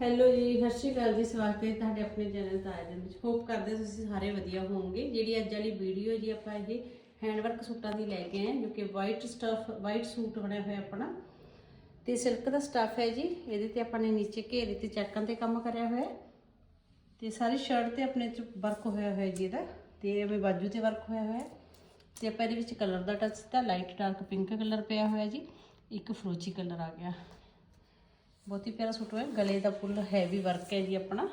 Hello ਜੀ, ਸਤਿ ਸ਼੍ਰੀ ਅਕਾਲ ਜੀ, ਸਵਾਗਤ ਹੈ ਤੁਹਾਡੇ ਆਪਣੇ ਚੈਨਲ ਤਾਜ ਦੇ ਵਿੱਚ। ਹੋਪ ਕਰਦੇ ਤੁਸੀਂ ਸਾਰੇ ਵਧੀਆ ਹੋਵੋਗੇ। ਜਿਹੜੀ ਅੱਜ ਵਾਲੀ ਵੀਡੀਓ ਜੀ, ਆਪਾਂ ਇਹ ਹੈਂਡਵਰਕ ਸੂਟਾਂ ਦੀ ਲੈ ਕੇ ਆਏ ਜੋ ਕਿ ਵਾਈਟ ਸਟਫ ਵਾਈਟ ਸੂਟ ਬਣਿਆ ਹੋਇਆ ਆਪਣਾ। ਤੇ ਸਿਲਕ ਦਾ ਸਟਫ ਹੈ ਜੀ, ਇਹਦੇ ਤੇ ਆਪਾਂ ਨੇ ਨੀਚੇ ਘੇਰੇ ਤੇ ਚੱਕਾਂ ਤੇ ਕੰਮ ਕਰਿਆ ਹੋਇਆ ਹੈ। ਤੇ ਸਾਰੀ ਸ਼ਰਟ ਤੇ ਆਪਣੇ ਚ ਵਰਕ ਹੋਇਆ ਹੋਇਆ ਜੀ ਇਹਦਾ। ਤੇ ਐਵੇਂ ਬਾਜੂ ਤੇ ਵਰਕ ਹੋਇਆ ਹੋਇਆ ਹੈ। ਤੇ ਆਪਾਂ ਇਹਦੇ ਵਿੱਚ ਕਲਰ ਦਾ ਟੱਚ ਦਿੱਤਾ ਲਾਈਟ ਡਾਰਕ ਪਿੰਕ ਕਲਰ ਪਿਆ ਹੋਇਆ ਜੀ। ਇੱਕ ਫਰੋਜੀ ਕਲਰ ਆ ਗਿਆ। ਬਹੁਤ ਹੀ ਪਿਆਰਾ ਸੂਟ ਹੋਇਆ। ਗਲੇ ਦਾ ਫੁੱਲ ਹੈਵੀ ਵਰਕ ਹੈ ਜੀ ਆਪਣਾ।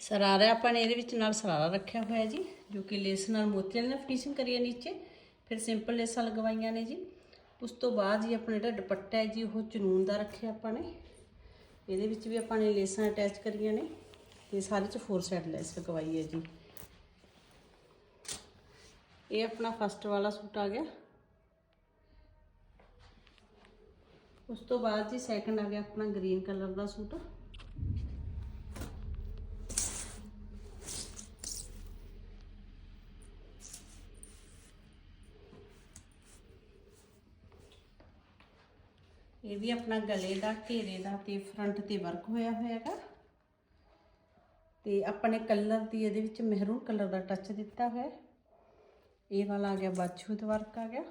ਸਰਾਰਾ ਆਪਾਂ ਨੇ ਇਹਦੇ ਵਿੱਚ ਨਾਲ ਸਰਾਰਾ ਰੱਖਿਆ ਹੋਇਆ ਜੀ, ਜੋ ਕਿ ਲੇਸ ਨਾਲ ਮੋਤੀਆਂ ਨਾਲ ਫਿਨਿਸ਼ਿੰਗ ਕਰੀ ਹੈ ਨੀਚੇ। ਫਿਰ ਸਿੰਪਲ ਲੇਸਾਂ ਲਗਵਾਈਆਂ ਨੇ ਜੀ। ਉਸ ਤੋਂ ਬਾਅਦ ਜੀ ਆਪਣਾ ਜਿਹੜਾ ਦੁਪੱਟਾ ਹੈ ਜੀ, ਉਹ ਚਨੂਨ ਦਾ ਰੱਖਿਆ ਆਪਾਂ ਨੇ। ਇਹਦੇ ਵਿੱਚ ਵੀ ਆਪਾਂ ਨੇ ਲੇਸਾਂ ਅਟੈਚ ਕਰੀਆਂ ਨੇ। ਤੇ ਸਾਰੇ ਚ ਫੋਰ ਸਾਈਡ ਲੈਸ ਲਗਵਾਈ ਹੈ ਜੀ। ਇਹ ਆਪਣਾ ਫਸਟ ਵਾਲਾ ਸੂਟ ਆ ਗਿਆ। ਉਸ ਤੋਂ ਬਾਅਦ ਜੀ ਸੈਕੰਡ ਆ ਗਿਆ ਆਪਣਾ ਗ੍ਰੀਨ ਕਲਰ ਦਾ ਸੂਟ। ਇਹ ਵੀ ਆਪਣਾ ਗਲੇ ਦਾ, ਘੇਰੇ ਦਾ ਤੇ ਫਰੰਟ ਤੇ ਵਰਕ ਹੋਇਆ ਹੋਇਆ ਹੈਗਾ। ਤੇ ਆਪਣੇ ਕਲਰ ਦੀ ਇਹਦੇ ਵਿੱਚ ਮਹਿਰੂਨ ਕਲਰ ਦਾ ਟੱਚ ਦਿੱਤਾ ਹੋਇਆ ਇਹ ਵਾਲਾ ਆ ਗਿਆ ਬਾਜੂ ਦਾ ਵਰਕ ਆ ਗਿਆ।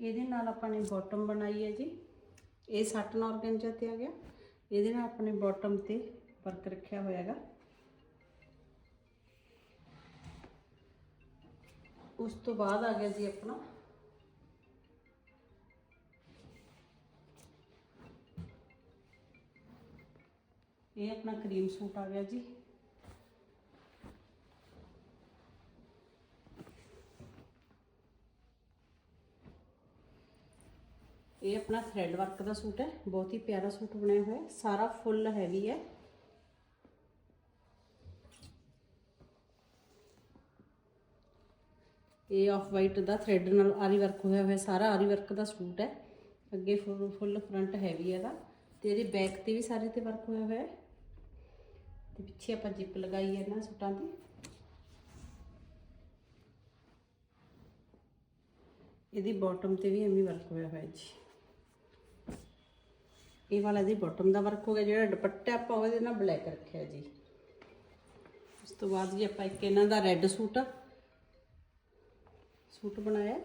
ਇਹਦੇ ਨਾਲ ਆਪਾਂ ਨੇ ਬਾਟਮ ਬਣਾਈ ਹੈ ਜੀ। ਇਹ ਸੱਟ ਆਰਗੈਂਜਾ ਤੇ ਆ ਗਿਆ। ਇਹਦੇ ਨਾਲ ਆਪਣੇ ਬਾਟਮ ਤੇ ਵਰਕ ਰੱਖਿਆ ਹੋਇਆ ਹੈਗਾ। ਉਸ ਤੋਂ ਬਾਅਦ ਆ ਗਿਆ ਜੀ ਆਪਣਾ। ਇਹ ਆਪਣਾ ਕਰੀਮ ਸੂਟ ਆ ਗਿਆ ਜੀ। ਇਹ ਆਪਣਾ ਥ੍ਰੈਡ ਵਰਕ ਦਾ ਸੂਟ ਹੈ। ਬਹੁਤ ਹੀ ਪਿਆਰਾ ਸੂਟ ਬਣਿਆ ਹੋਇਆ ਸਾਰਾ ਫੁੱਲ ਹੈਵੀ ਹੈ। ਇਹ ਆਫ ਵਾਈਟ ਦਾ ਥ੍ਰੈਡ ਨਾਲ ਆਰੀ ਵਰਕ ਹੋਇਆ ਹੋਇਆ ਸਾਰਾ ਆਰੀ ਵਰਕ ਦਾ ਸੂਟ ਹੈ। ਅੱਗੇ ਫੁੱਲ ਫੁੱਲ ਫਰੰਟ ਹੈਵੀ ਹੈ ਇਹਦਾ। ਤੇ ਇਹਦੇ ਬੈਕ ਤੇ ਵੀ ਸਾਰੇ ਤੇ ਵਰਕ ਹੋਇਆ ਹੋਇਆ ਹੈ। ਤੇ ਪਿੱਛੇ ਆਪਾਂ ਜਿਪ ਲਗਾਈ ਹੈ ਇਹਨਾਂ ਸੂਟਾਂ ਦੀ। ਇਹਦੀ ਬਾਟਮ ਤੇ ਵੀ ਐਵੇਂ ਵਰਕ ਹੋਇਆ ਹੋਇਆ ਜੀ। ਇਹ ਵਾਲਾ ਇਹਦੀ ਬਾਟਮ ਦਾ ਵਰਕ ਹੋ ਗਿਆ, ਜਿਹੜਾ ਦੁਪੱਟਾ ਆਪਾਂ ਉਹਦੇ ਨਾਲ ਬਲੈਕ ਰੱਖਿਆ ਜੀ। ਉਸ ਤੋਂ ਬਾਅਦ ਜੀ ਆਪਾਂ ਇੱਕ ਇਹਨਾਂ ਦਾ ਰੈੱਡ ਸੂਟ ਸੂਟ ਬਣਾਇਆ।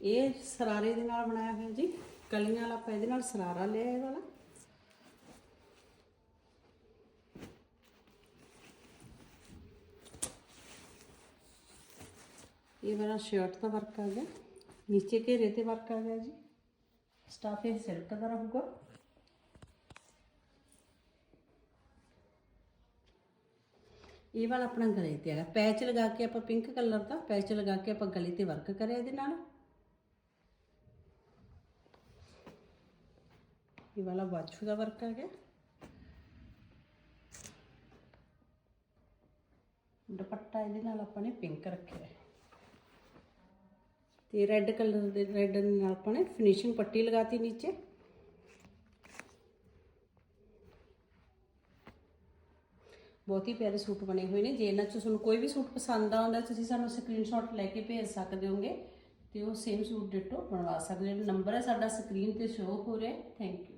ਇਹ ਸਰਾਰੇ ਦੇ ਨਾਲ ਬਣਾਇਆ ਹੋਇਆ ਜੀ। ਕਲੀਆਂ ਵਾਲਾ ਆਪਾਂ ਇਹਦੇ ਨਾਲ ਸਰਾਰਾ ਲਿਆ ਇਹ ਵਾਲਾ। ਇਹ ਵਾਲਾ ਸ਼ਰਟ ਦਾ ਵਰਕ ਆ ਗਿਆ। ਨੀਚੇ ਘੇਰੇ ਤੇ ਵਰਕ ਆ ਗਿਆ ਜੀ। ਸਟਾਫ ਇਹ ਸਿਲਕ ਦਾ ਰਹੂਗਾ। ਇਹ ਵਾਲਾ ਆਪਣਾ ਗਲੇ ਤੇ ਹੈਗਾ ਪੈਚ ਲਗਾ ਕੇ ਆਪਾਂ ਪਿੰਕ ਕਲਰ ਦਾ ਪੈਚ ਲਗਾ ਕੇ ਆਪਾਂ ਗਲੇ ਤੇ ਵਰਕ ਕਰਿਆ ਇਹਦੇ ਨਾਲ ਇਹ ਵਾਲਾ ਬਾਜੂ ਦਾ ਵਰਕ ਆ ਗਿਆ ਦੁਪੱਟਾ ਇਹਦੇ ਨਾਲ ਆਪਾਂ ਨੇ ਪਿੰਕ ਰੱਖਿਆ ਹੈ ਤੇ ਰੈੱਡ ਕਲਰ ਦੇ ਰੈੱਡ ਨਾਲ ਆਪਾਂ ਨੇ ਫਿਨਿਸ਼ਿੰਗ ਪੱਟੀ ਲਗਾਤੀ ਨੀਚੇ ਬਹੁਤ ਹੀ ਪਿਆਰੇ ਸੂਟ ਬਣੇ ਹੋਏ ਨੇ। ਜੇ ਇਹਨਾਂ ਚੋਂ ਤੁਹਾਨੂੰ ਕੋਈ ਵੀ ਸੂਟ ਪਸੰਦ ਆਉਂਦਾ, ਤੁਸੀਂ ਸਾਨੂੰ ਸਕਰੀਨਸ਼ਾਟ ਲੈ ਕੇ ਭੇਜ ਸਕਦੇ ਹੋਗੇ ਤੇ ਉਹ ਸੇਮ ਸੂਟ ਡਿਟੋ ਬਣਵਾ ਸਕਦੇ ਹੋ। ਨੰਬਰ ਹੈ ਸਾਡਾ ਸਕਰੀਨ ਤੇ ਸ਼ੋ ਹੋ ਰਿਹਾ ਥੈਂਕ ਯੂ